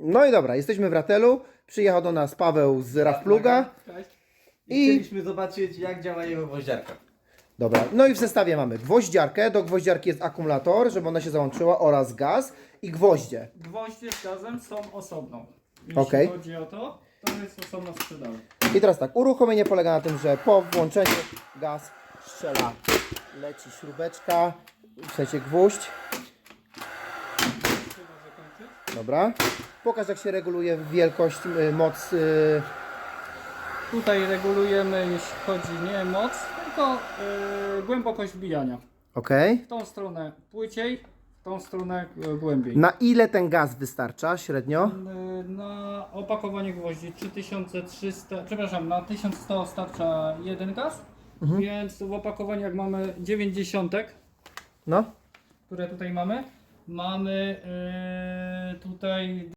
No i dobra, jesteśmy w Ratelu. Przyjechał do nas Paweł z Rafpluga. I, I- chcieliśmy zobaczyć jak działa jego gwoździarka. Dobra, no i w zestawie mamy gwoździarkę. Do gwoździarki jest akumulator, żeby ona się załączyła oraz gaz i gwoździe. Gwoździe z gazem są osobno. Jeśli Okej. chodzi o to, to jest osobno sprzedane. I teraz tak, uruchomienie polega na tym, że po włączeniu gaz strzela, leci śrubeczka, w sensie gwóźdź. Dobra. Pokaż jak się reguluje wielkość, y, moc. y, Tutaj regulujemy, jeśli chodzi nie moc, tylko yy, głębokość wbijania. Ok. W tą stronę płyciej, w tą stronę yy, głębiej. Na ile ten gaz wystarcza średnio? Yy, Na opakowanie gwoździ 3300, przepraszam, na 1100 starcza jeden gaz, więc w opakowaniu jak mamy 90, No. które tutaj mamy, mamy yy, tutaj